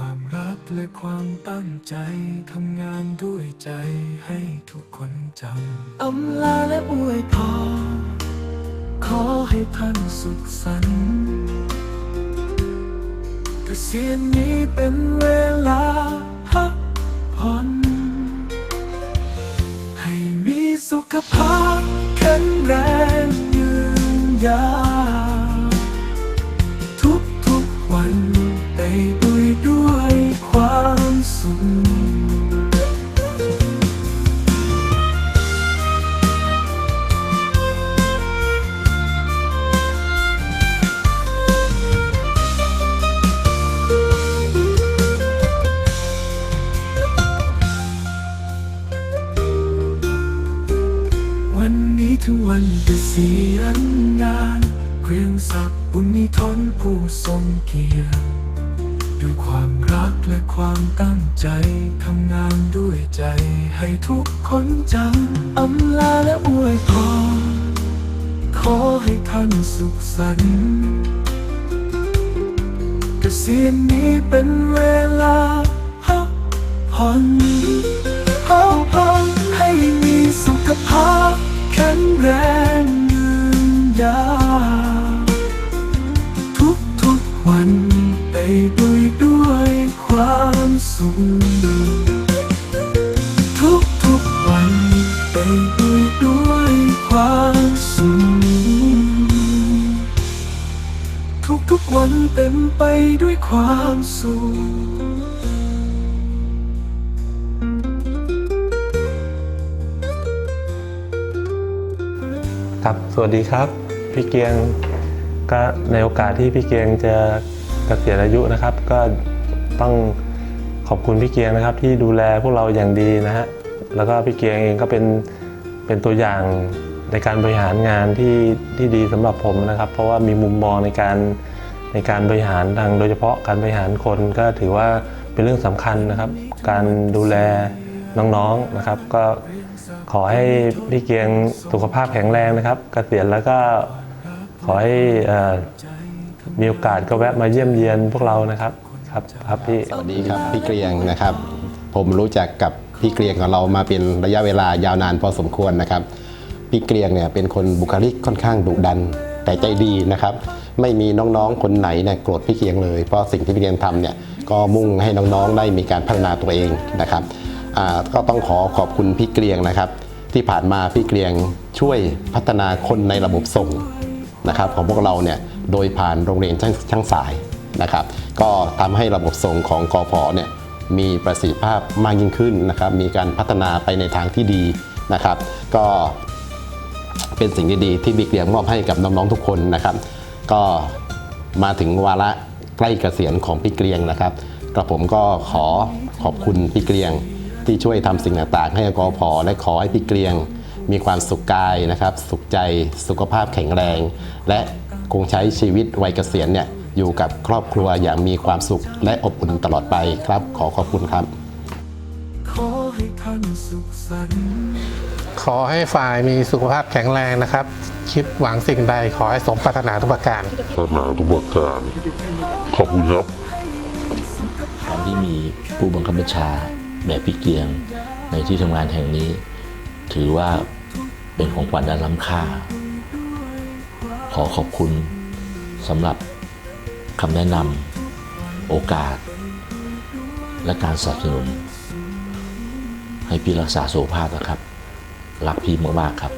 ความรักและความตั้งใจทำงานด้วยใจให้ทุกคนจำอำลาและอวยพรขอให้ท่านสุขสันต์เกษียณนี้เป็นเวลาพักผ่อนให้มีสุขภาพแข็งแรงยืนยาว ถึงวันเกษียณงานเรียงศักดิ์บุญนิทนผู้ทรงเกียรติด้วยความรักและความตั้งใจทำงานด้วยใจให้ทุกคนจำอำลาและอวยพรขอให้ท่านสุขสันต์เกษียณนี้เป็นเวลาพักผ่อน แรงยืนยาวทุกทุกวันไปด้วยด้วยความสุขทุกทุกวันไปด้วยด้วยความสุขทุกทุกวันเต็มไปด้วยความสุข ครับ สวัสดีครับ พี่เกียงก็ในโอกาสที่พี่เกียงจะเกษียณอายุนะครับ ก็ต้องขอบคุณพี่เกียงนะครับ ที่ดูแลพวกเราอย่างดีนะฮะแล้วก็พี่เกียงเองก็เป็นเป็นตัวอย่างในการบริหารงานที่ที่ดีสำหรับผมนะครับ เพราะว่ามีมุมมองในการในการบริหารทางโดยเฉพาะการบริหารคนก็ถือว่าเป็นเรื่องสำคัญนะครับ การดูแลน้องๆนะครับ ก็ ขอให้พี่เกียงสุขภาพแข็งแรงนะครับเกษียณแล้วก็ขอให้มีโอกาสก็แวะมาเยี่ยมเยียนพวกเรานะครับครับครับพี่สวัสดีครับพี่เกรียงนะครับ ผมรู้จักกับพี่เกรียงของเรามาเป็นระยะเวลายาวนานพอสมควรนะครับพี่เกรียงเนี่ยเป็นคนบุคลิกค่อนข้างดุดันแต่ใจดีนะครับ ไม่มีน้องๆคนไหนเนี่ยโกรธพี่เกรียงเลยเพราะสิ่งที่พี่เกรียงทำเนี่ยก็มุ่งให้น้องๆได้มีการพัฒนาตัวเองนะครับ ก็ต้องขอขอบคุณพี่เกรียงนะครับ ที่ผ่านมาพี่เกรียงช่วยพัฒนาคนในระบบส่งนะครับของพวกเราเนี่ยโดยผ่านโรงเรียนช่างงสายนะครับ ก็ทำให้ระบบส่งของกอพเนี่ยมีประสิทธิภาพมากยิ่งขึ้นนะครับ มีการพัฒนาไปในทางที่ดีนะครับ ก็เป็นสิ่งดีที่บิ๊กเลียงมอบให้กับน้องๆทุกคนนะครับ ก็มาถึงวาระใกล้เกษียณของพี่เกรียงนะครับกระผมก็ขอขอบคุณพี่เกรียง ที่ช่วยทำสิ่งต่างๆ ให้กอพและขอให้พี่เกรียง มีความสุขกายนะครับ สุขใจสุขภาพแข็งแรง และคงใช้ชีวิตวัยเกษียณเนี่ยอยู่กับครอบครัวอย่างมีความสุขและอบอุ่นตลอดไปครับ ขอขอบคุณครับ ขอให้ท่านสุขสันต์ขอให้ฝ่ายมีสุขภาพแข็งแรงนะครับ คิดหวังสิ่งใดขอให้สมปรารถนาทุกประการพัฒนาทุกประการ ขอบคุณครับการที่มีผู้บังคับบัญชา แบบพี่เกียงในที่ทำงานแห่งนี้ ถือว่าเป็นของขวัญอันล้ำค่า ขอขอบคุณสำหรับคำแนะนำโอกาส และการสนับสนุน ให้พี่รักษาสุขภาพนะครับ รักพี่มากๆครับ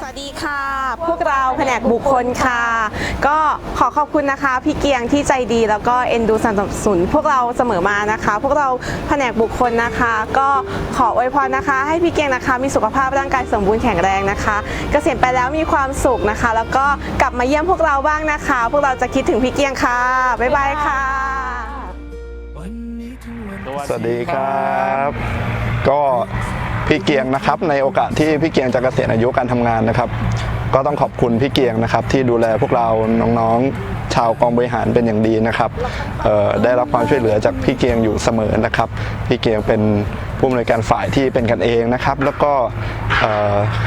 สวัสดีค่ะ พวกเราแผนกบุคคลค่ะ ก็ขอขอบคุณนะคะพี่เกียงที่ใจดีแล้วก็เอ็นดูสนับสนุนพวกเราเสมอมานะคะ พวกเราแผนกบุคคลนะคะ ก็ขออวยพรนะคะ ให้พี่เกียงนะคะ มีสุขภาพร่างกายสมบูรณ์แข็งแรงนะคะ เกษียณไปแล้วมีความสุขนะคะ แล้วก็กลับมาเยี่ยมพวกเราบ้างนะคะ พวกเราจะคิดถึงพี่เกียงค่ะบ๊ายบายค่ะวันนี้ถึงวันสวัสดีครับ ก็พี่เกียงนะครับในโอกาสที่พี่เกียงจะเกษียณอายุการทำงานนะครับ ก็ต้องขอบคุณพี่เกียงนะครับที่ดูแลพวกเราน้องๆ ชาวกองบริหารเป็นอย่างดีนะครับได้รับความช่วยเหลือจากพี่เกียงอยู่เสมอนะครับพี่เกียงเป็นผู้อำนวยการฝ่ายที่เป็นกันเองนะครับ แล้วก็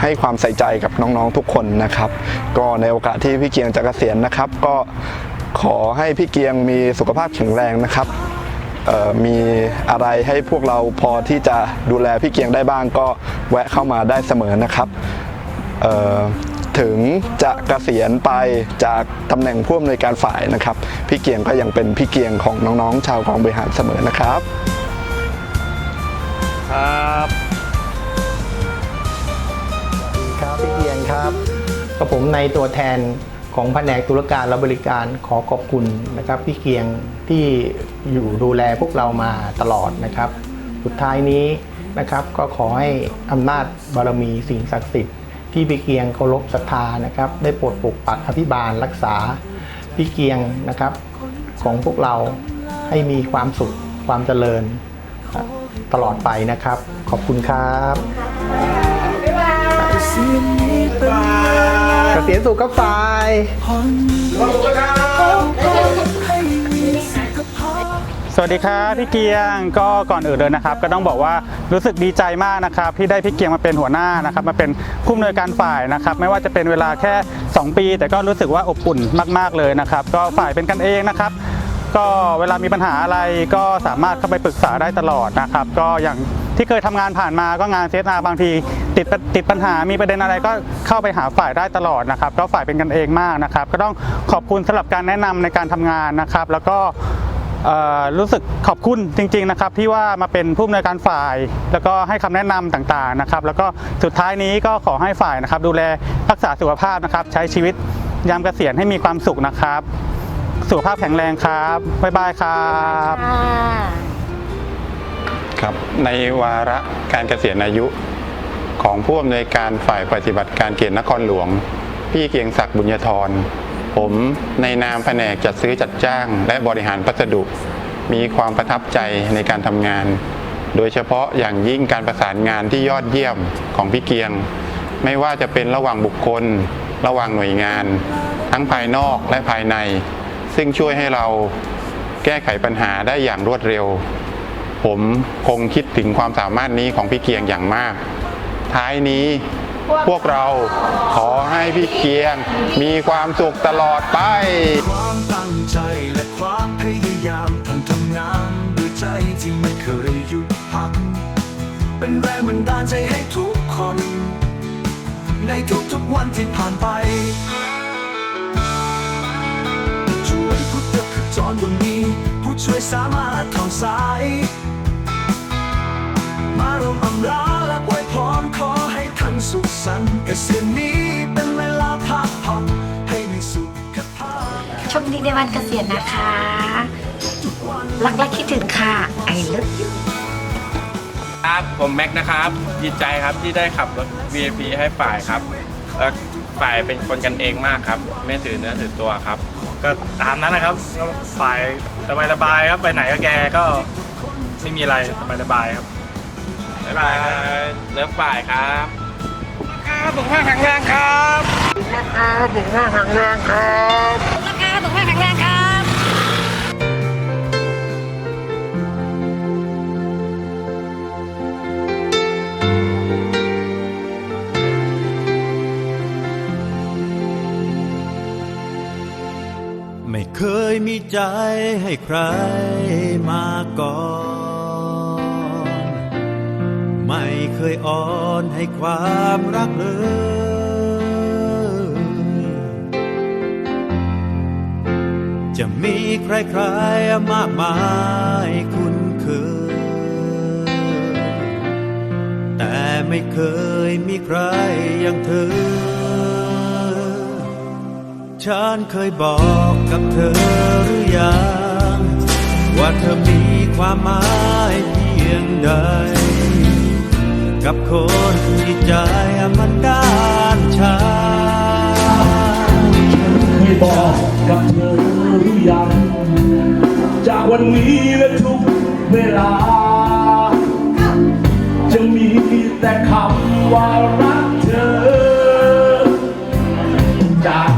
ให้ความใส่ใจกับน้องๆทุกคนนะครับ ก็ในโอกาสที่พี่เกียงจะเกษียณนะครับ ก็ขอให้พี่เกียงมีสุขภาพแข็งแรงนะครับมีอะไรให้พวกเราพอที่จะดูแลพี่เกียงได้บ้างก็แวะเข้ามาได้เสมอนะครับ ถึงจะเกษียณไปจากตำแหน่งผู้อำนวยการฝ่ายนะครับ พี่เกียงก็ยังเป็นพี่เกียงของน้องๆ ชาวกองบริหารเสมอนะครับ ครับครับพี่เกียงครับกับผมในตัวแทนของแผนกธุรการและบริการขอขอบคุณนะครับพี่เกียงที่อยู่ดูแลพวกเรามาตลอดนะครับ สุดท้ายนี้นะครับก็ขอให้อำนาจบารมีสิ่งศักดิ์สิทธิ์ ที่พี่เกียงเคารพศรัทธานะครับ ได้โปรดปกปักอภิบาลรักษาพี่เกียงนะครับของพวกเราให้มีความสุขความเจริญตลอดไปนะครับ ขอบคุณครับเสียงนี้เป็นเกษียณสุขกับฝ่ายพรให้มีสุขภาพส วัสดีครับพี่เกียงก็ก่อนอื่นเลยนะครับ ก็ต้องบอกว่ารู้สึกดีใจมากนะครับที่ได้พี่เกียงมาเป็นหัวหน้านะครับมาเป็นผู้อำนวยการฝ่ายนะครับ ไม่ว่าจะเป็นเวลาแค่ 2 ปี แต่ก็รู้สึกว่าอบอุ่นมาก ๆเลยนะครับ ก็ฝ่ายเป็นกันเองนะครับก็เวลามีปัญหาอะไรก็สามารถเข้าไปปรึกษาได้ตลอดนะครับ ก็อย่างที่เคยทำงานผ่านมาก็งานเซอาบางทีติดติดปัญหามีประเด็นอะไรก็เข้าไปหาฝ่ายได้ตลอดนะครับ ก็ฝ่ายเป็นกันเองมากนะครับ ก็ต้องขอบคุณสำหรับการแนะนำในการทำงานนะครับ แล้วก็ รู้สึกขอบคุณจริง ๆ นะครับ ที่ว่ามาเป็นผู้อำนวยการฝ่าย แล้วก็ให้คำแนะนำต่างๆนะครับ แล้วก็สุดท้ายนี้ก็ขอให้ฝ่ายนะครับ ดูแลรักษาสุขภาพนะครับ ใช้ชีวิตยามเกษียณให้มีความสุขนะครับ สุขภาพแข็งแรงครับบ๊ายบายครับครับ ในวาระการเกษียณอายุของผู้อำนวยการฝ่ายปฏิบัติการเขตนครหลวง พี่เกียงศักดิ์บุญยธร ผมในนามแผนกจัดซื้อจัดจ้าง และบริหารพัสดุ มีความประทับใจในการทำงาน โดยเฉพาะอย่างยิ่งการประสานงานที่ยอดเยี่ยมของพี่เกียง ไม่ว่าจะเป็นระหว่างบุคคล ระหว่างหน่วยงาน ทั้งภายนอกและภายใน ซึ่งช่วยให้เราแก้ไขปัญหาได้อย่างรวดเร็ว ผมคงคิดถึงความสามารถนี้ของพี่เกียงอย่างมาก ท้ายนี้ พวกเราขอให้พี่เกียงมีความสุขตลอดไป ความตั้งใจและความพยายามทำทำงานด้วยใจที่ไม่เคยหยุดพัก เป็นแรงบันดาลใจให้ทุกคน ในทุกๆวันที่ผ่านไป ช่วยพุทธขจรบนนี้ ผู้ช่วยสามารถเข้าสาย มาร่วมอำลาและอวยพรขอให้ท่าน สุขสันต์เกษียณนี้เป็นเวลาพักผ่อนให้มีสุขภาพโชคดีในวันเกษียณนะคะ รักและคิดถึงค่ะไอเลิฟยูครับผมแม็กนะครับ ดีใจครับที่ได้ขับรถ VIP ให้ฝ่ายครับแล้วฝ่ายเป็นคนกันเองมากครับ ไม่ถือเนื้อถือตัวครับ ก็ตามนั้นนะครับฝ่ายสบายๆครับไปไหนก็แกก็ไม่มีอะไรสบายๆครับ บ๊ายบายครับ เลิฟฝ่ายครับสุขภาพแข็งแรงครับราคาถูกมากแข็งแรงครับไม่เคยมีใจให้ใครมาก่อน เคยอ่อนให้ความรักเลย จะมีใครๆมากมายคุ้นเคย แต่ไม่เคยมีใครอย่างเธอ ฉันเคยบอกกับเธอหรือยัง ว่าเธอมีความหมายเพียงใด กับคนที่ใจมันด้านชาเคยบอกกับเธอหรือยังจากวันนี้และทุกเวลา จะมีแต่คำว่ารักเธอจาก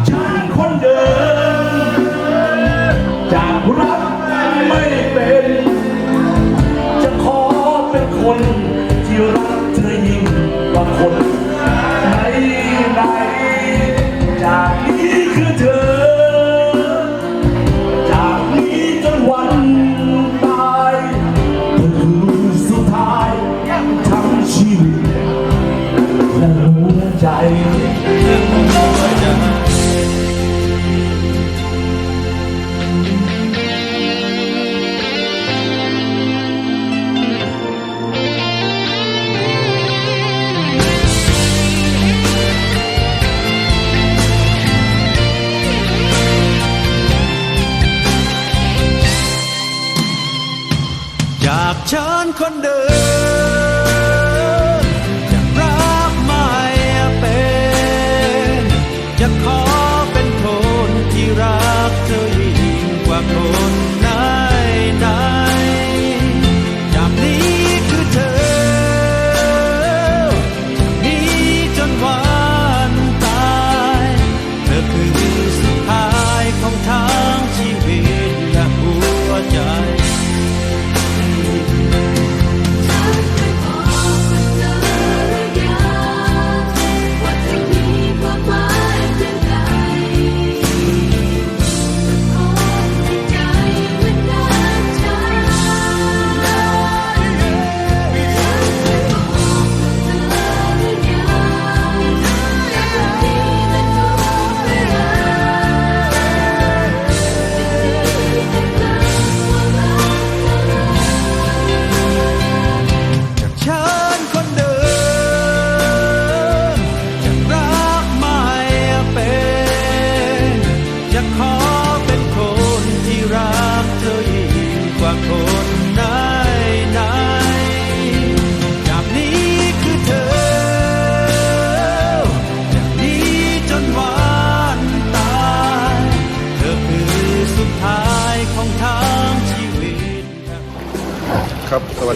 ใจอยากเชิญคนเดิน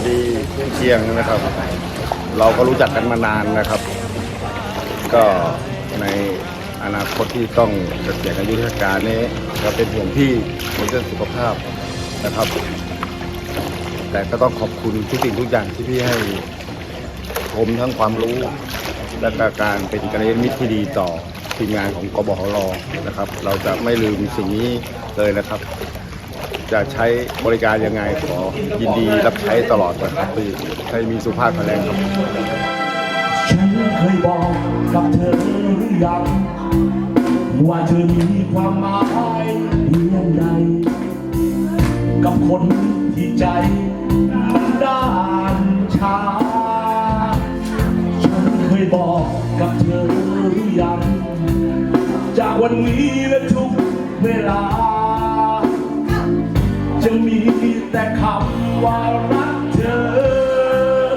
ดีพี่เชียงนะครับ เราก็รู้จักกันมานานนะครับ ก็ในอนาคตที่ต้องเกษียณอายุราชการนี้เราเป็นห่วงพี่ในเรื่องสุขภาพนะครับ แต่ก็ต้องขอบคุณทุกสิ่งทุกอย่างที่พี่ให้ผมทั้งความรู้ และก็การเป็นกัลยาณมิตรที่ดีต่อทีมงานของกบหรนะครับ เราจะไม่ลืมสิ่งนี้เลยนะครับ จะใช้บริการยังไงขอยินดีรับใช้ตลอดนะครับพี่ให้มีสุภาพแข็งแรงครับฉันเคยบอกกับเธอหรือยังว่าเธอมีความหมายเพียงใด กับคนที่ใจด้านชา ฉันเคยบอกกับเธอหรือยัง จากวันนี้และทุกเวลา จะมีแต่คำว่ารักเธอ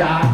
จาก